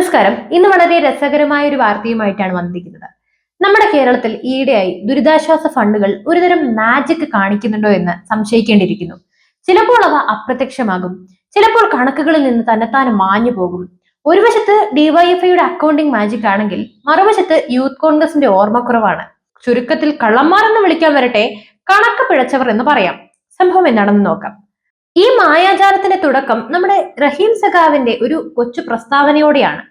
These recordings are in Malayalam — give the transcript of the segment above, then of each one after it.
നമസ്കാരം. ഇന്ന് വളരെ രസകരമായ ഒരു വാർത്തയുമായിട്ടാണ് വന്നിരിക്കുന്നത്. നമ്മുടെ കേരളത്തിൽ ഈയിടെയായി ദുരിതാശ്വാസ ഫണ്ടുകൾ ഒരുതരം മാജിക് കാണിക്കുന്നുണ്ടോ എന്ന് സംശയിക്കേണ്ടിയിരിക്കുന്നു. ചിലപ്പോൾ അവ അപ്രത്യക്ഷമാകും. ചിലപ്പോൾ കണക്കുകളിൽ നിന്ന് തന്നെത്താൻ മാഞ്ഞു പോകും. ഒരു വശത്ത് ഡിവൈഎഫ്ഐയുടെ അക്കൗണ്ടിംഗ് മാജിക് ആണെങ്കിൽ മറുവശത്ത് യൂത്ത് കോൺഗ്രസിന്റെ ഓർമ്മക്കുറവാണ്. ചുരുക്കത്തിൽ കള്ളന്മാരെന്ന് വിളിക്കാൻ വരട്ടെ കണക്ക് പിഴച്ചവർ എന്ന് പറയാം. സംഭവം എന്താണെന്ന് നോക്കാം. ഈ മായാജാലത്തിന്റെ തുടക്കം നമ്മുടെ റഹീം സഖാവിന്റെ ഒരു കൊച്ചു പ്രസ്താവനയോടെയാണ്.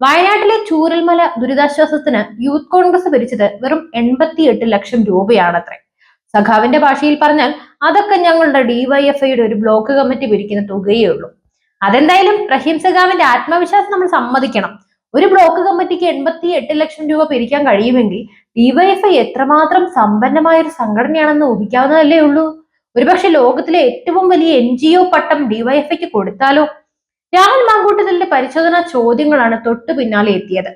വയനാട്ടിലെ ചൂരൽമല ദുരിതാശ്വാസത്തിന് യൂത്ത് കോൺഗ്രസ് ഭരിച്ചത് വെറും എൺപത്തിയെട്ട് ലക്ഷം രൂപയാണത്രേ. സഖാവിന്റെ ഭാഷയിൽ പറഞ്ഞാൽ അതൊക്കെ ഞങ്ങളുടെ ഡിവൈഎഫ്ഐയുടെ ഒരു ബ്ലോക്ക് കമ്മിറ്റി പിരിക്കുന്ന തുകയേ ഉള്ളൂ. അതെന്തായാലും റഹീം സഖാവിന്റെ ആത്മവിശ്വാസം നമ്മൾ സമ്മതിക്കണം. ഒരു ബ്ലോക്ക് കമ്മിറ്റിക്ക് എൺപത്തി എട്ട് ലക്ഷം രൂപ പിരിക്കാൻ കഴിയുമെങ്കിൽ ഡിവൈഎഫ്ഐ എത്രമാത്രം സമ്പന്നമായ ഒരു സംഘടനയാണെന്ന് ഊഹിക്കാവുന്നതല്ലേ ഉള്ളൂ. ഒരുപക്ഷെ ലോകത്തിലെ ഏറ്റവും വലിയ എൻ പട്ടം ഡിവൈഎഫ്ഐക്ക് കൊടുത്താലോ? രാഹുൽ മാങ്കൂട്ടത്തിന്റെ പരിശോധനാ ചോദ്യങ്ങളാണ് തൊട്ടു പിന്നാലെ എത്തിയത്.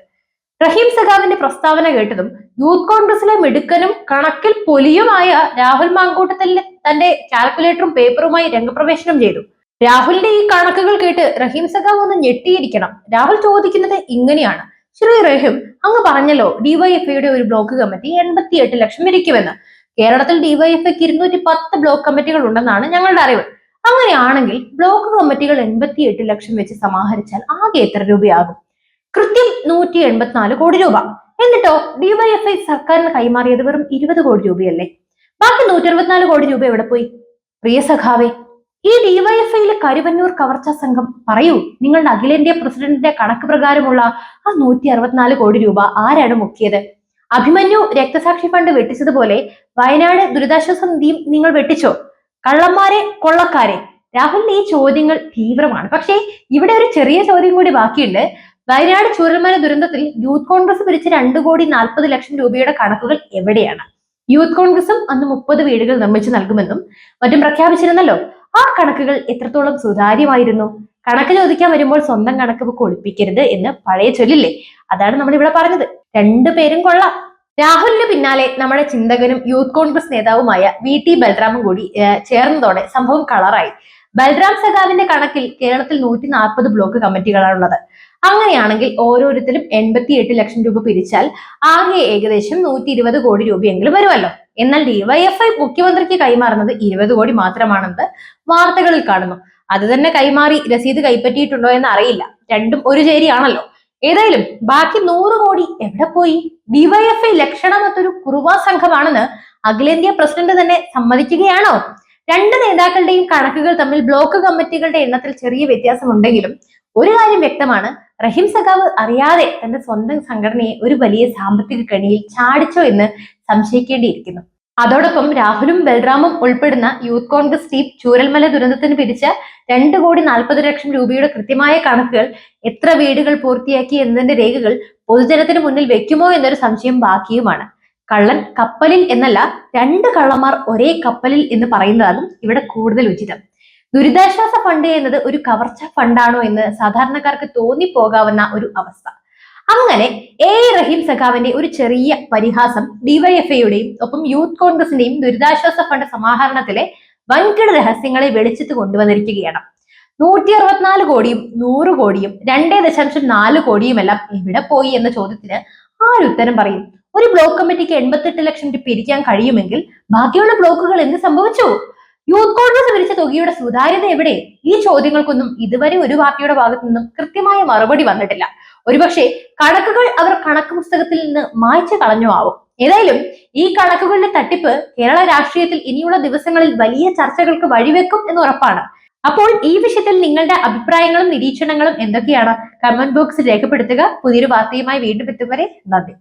റഹീം സഖാവിന്റെ പ്രസ്താവന കേട്ടതും യൂത്ത് കോൺഗ്രസിലെ മിടുക്കനും കണക്കിൽ പൊലിയുമായ രാഹുൽ മാങ്കൂട്ടത്തിൽ തന്റെ കാൽക്കുലേറ്ററും പേപ്പറുമായി രംഗപ്രവേശനം ചെയ്തു. രാഹുലിന്റെ ഈ കണക്കുകൾ കേട്ട് റഹീം സഖാവ് ഒന്ന് ഞെട്ടിയിരിക്കണം. രാഹുൽ ചോദിക്കുന്നത് ഇങ്ങനെയാണ്. ശ്രീ റഹീം അങ്ങ് പറഞ്ഞല്ലോ ഡിവൈഎഫ്ഐയുടെ ഒരു ബ്ലോക്ക് കമ്മിറ്റി എൺപത്തിയെട്ട് ലക്ഷം ഇരിക്കുമെന്ന് കേരളത്തിൽ ഡിവൈഎഫ്ഐക്ക് ഇരുന്നൂറ്റി പത്ത് ബ്ലോക്ക് കമ്മിറ്റികൾ ഉണ്ടെന്നാണ് ഞങ്ങളുടെ അറിവ്. അങ്ങനെയാണെങ്കിൽ ബ്ലോക്ക് കമ്മിറ്റികൾ എൺപത്തി എട്ട് ലക്ഷം വെച്ച് സമാഹരിച്ചാൽ ആകെ എത്ര രൂപയാകും? കൃത്യം നൂറ്റി എൺപത്തിനാല് കോടി രൂപ. എന്നിട്ടോ ഡിവൈഎഫ്ഐ സർക്കാരിന് കൈമാറിയത് വെറും ഇരുപത് കോടി രൂപയല്ലേ? ബാക്കി നൂറ്റി അറുപത്തിനാല് കോടി രൂപ എവിടെ പോയി? പ്രിയ സഖാവേ ഈ ഡിവൈഎഫ്ഐയിലെ കരുവന്നൂർ കവർച്ച സംഘം പറയൂ നിങ്ങളുടെ അഖിലേന്ത്യാ പ്രസിഡന്റിന്റെ കണക്ക് പ്രകാരമുള്ള ആ നൂറ്റി അറുപത്തിനാല് കോടി രൂപ ആരാണ് മുക്കിയത്? അഭിമന്യു രക്തസാക്ഷി ഫണ്ട് വെട്ടിച്ചതുപോലെ വയനാട് ദുരിതാശ്വാസ നിധിയും നിങ്ങൾ വെട്ടിച്ചോ? കള്ളന്മാരെ കൊള്ളക്കാരെ. രാഹുൽ ഈ ചോദ്യങ്ങൾ തീവ്രമാണ്. പക്ഷേ ഇവിടെ ഒരു ചെറിയ ചോദ്യം കൂടി ബാക്കിയുണ്ട്. വയനാട് ചൂരൽമല ദുരന്തത്തിൽ യൂത്ത് കോൺഗ്രസ് പിരിച്ച രണ്ടു കോടി നാൽപ്പത് ലക്ഷം രൂപയുടെ കണക്കുകൾ എവിടെയാണ്? യൂത്ത് കോൺഗ്രസും അന്ന് മുപ്പത് വീടുകൾ നിർമ്മിച്ചു നൽകുമെന്നും മറ്റും പ്രഖ്യാപിച്ചിരുന്നല്ലോ. ആ കണക്കുകൾ എത്രത്തോളം സുതാര്യമായിരുന്നു? കണക്ക് ചോദിക്കാൻ വരുമ്പോൾ സ്വന്തം കണക്ക് ബുക്ക് ഒളിപ്പിക്കരുത് എന്ന് പഴയ ചൊല്ലില്ലേ? അതാണ് നമ്മൾ ഇവിടെ പറഞ്ഞത്. രണ്ടു പേരും കൊള്ളാം. രാഹുലിന് പിന്നാലെ നമ്മുടെ ചിന്തകനും യൂത്ത് കോൺഗ്രസ് നേതാവുമായ വി ടി ബൽറാമും കൂടി ചേർന്നതോടെ സംഭവം കളറായി. ബൽറാം സഖാവിന്റെ കണക്കിൽ കേരളത്തിൽ നൂറ്റി നാൽപ്പത് ബ്ലോക്ക് കമ്മിറ്റികളാണുള്ളത്. അങ്ങനെയാണെങ്കിൽ ഓരോരുത്തരും എൺപത്തി എട്ട് ലക്ഷം രൂപ പിരിച്ചാൽ ആകെ ഏകദേശം നൂറ്റി ഇരുപത് കോടി രൂപയെങ്കിലും വരുമല്ലോ. എന്നാൽ ഡിവൈഎഫ്ഐ മുഖ്യമന്ത്രിക്ക് കൈമാറുന്നത് ഇരുപത് കോടി മാത്രമാണെന്ന് വാർത്തകളിൽ കാണുന്നു. അത് തന്നെ കൈമാറി രസീത് കൈപ്പറ്റിയിട്ടുണ്ടോ എന്ന് അറിയില്ല രണ്ടും ഒരു ചേരിയാണല്ലോ. ഏതായാലും ബാക്കി നൂറ് കോടി എവിടെ പോയി? ഡിവൈഎഫ്ഐ ലക്ഷണമൊത്തൊരു കുറുവാ സംഘമാണെന്ന് അഖിലേന്ത്യാ പ്രസിഡന്റ് തന്നെ സമ്മതിക്കുകയാണോ? രണ്ട് നേതാക്കളുടെയും കണക്കുകൾ തമ്മിൽ ബ്ലോക്ക് കമ്മിറ്റികളുടെ എണ്ണത്തിൽ ചെറിയ വ്യത്യാസമുണ്ടെങ്കിലും ഒരു കാര്യം വ്യക്തമാണ്. റഹീം സഖാവ് അറിയാതെ തന്റെ സ്വന്തം സംഘടനയെ ഒരു വലിയ സാമ്പത്തിക കണിയിൽ ചാടിച്ചോ എന്ന് സംശയിക്കേണ്ടിയിരിക്കുന്നു. അതോടൊപ്പം രാഹുലും ബൽറാമും ഉൾപ്പെടുന്ന യൂത്ത് കോൺഗ്രസ് ടീം ചൂരൽമല ദുരന്തത്തിന് പിരിച്ച രണ്ട് കോടി നാൽപ്പത് ലക്ഷം രൂപയുടെ കൃത്യമായ കണക്കുകൾ എത്ര വീടുകൾ പൂർത്തിയാക്കി എന്നതിന്റെ രേഖകൾ പൊതുജനത്തിന് മുന്നിൽ വെക്കുമോ എന്നൊരു സംശയം ബാക്കിയുമാണ്. കള്ളൻ കപ്പലിൽ എന്നല്ല രണ്ട് കള്ളന്മാർ ഒരേ കപ്പലിൽ എന്ന് പറയുന്നതാണ് ഇവിടെ കൂടുതൽ ഉചിതം. ദുരിതാശ്വാസ ഫണ്ട് എന്നത് ഒരു കവർച്ച ഫണ്ടാണോ എന്ന് സാധാരണക്കാർക്ക് തോന്നിപ്പോകാവുന്ന ഒരു അവസ്ഥ. അങ്ങനെ എ റഹീം സഖാവിന്റെ ഒരു ചെറിയ പരിഹാസം ഡിവൈഎഫ്ഐയുടെയും ഒപ്പം യൂത്ത് കോൺഗ്രസിന്റെയും ദുരിതാശ്വാസ ഫണ്ട് സമാഹരണത്തിലെ വൻകിട രഹസ്യങ്ങളെ വെളിച്ചത്ത് കൊണ്ടുവന്നിരിക്കുകയാണ്. നൂറ്റി അറുപത്തിനാല് കോടിയും നൂറ് കോടിയും രണ്ടേ ദശാംശം നാല് കോടിയുമെല്ലാം എവിടെ പോയി എന്ന ചോദ്യത്തിന് ആരുത്തരം പറയും? ഒരു ബ്ലോക്ക് കമ്മിറ്റിക്ക് എൺപത്തെട്ട് ലക്ഷം രൂപ പിരിക്കാൻ കഴിയുമെങ്കിൽ ബാക്കിയുള്ള ബ്ലോക്കുകൾ എന്ത് സംഭവിച്ചു? തുകയുടെ സുതാര്യത എവിടെ? ഈ ചോദ്യങ്ങൾക്കൊന്നും ഇതുവരെ ഒരു പാർട്ടിയുടെ ഭാഗത്തു നിന്നും കൃത്യമായ മറുപടി വന്നിട്ടില്ല. ഒരുപക്ഷെ കണക്കുകൾ അവർ കണക്ക് പുസ്തകത്തിൽ നിന്ന് മായ്ച്ചു കളഞ്ഞു ആവും. ഏതായാലും ഈ കണക്കുകളുടെ തട്ടിപ്പ് കേരള രാഷ്ട്രീയത്തിൽ ഇനിയുള്ള ദിവസങ്ങളിൽ വലിയ ചർച്ചകൾക്ക് വഴിവെക്കും എന്ന് ഉറപ്പാണ്. അപ്പോൾ ഈ വിഷയത്തിൽ നിങ്ങളുടെ അഭിപ്രായങ്ങളും നിരീക്ഷണങ്ങളും എന്തൊക്കെയാണ്? കമന്റ് ബോക്സിൽ രേഖപ്പെടുത്തുക. പുതിയൊരു വാർത്തയുമായി വീണ്ടും എത്തും വരെ നന്ദി.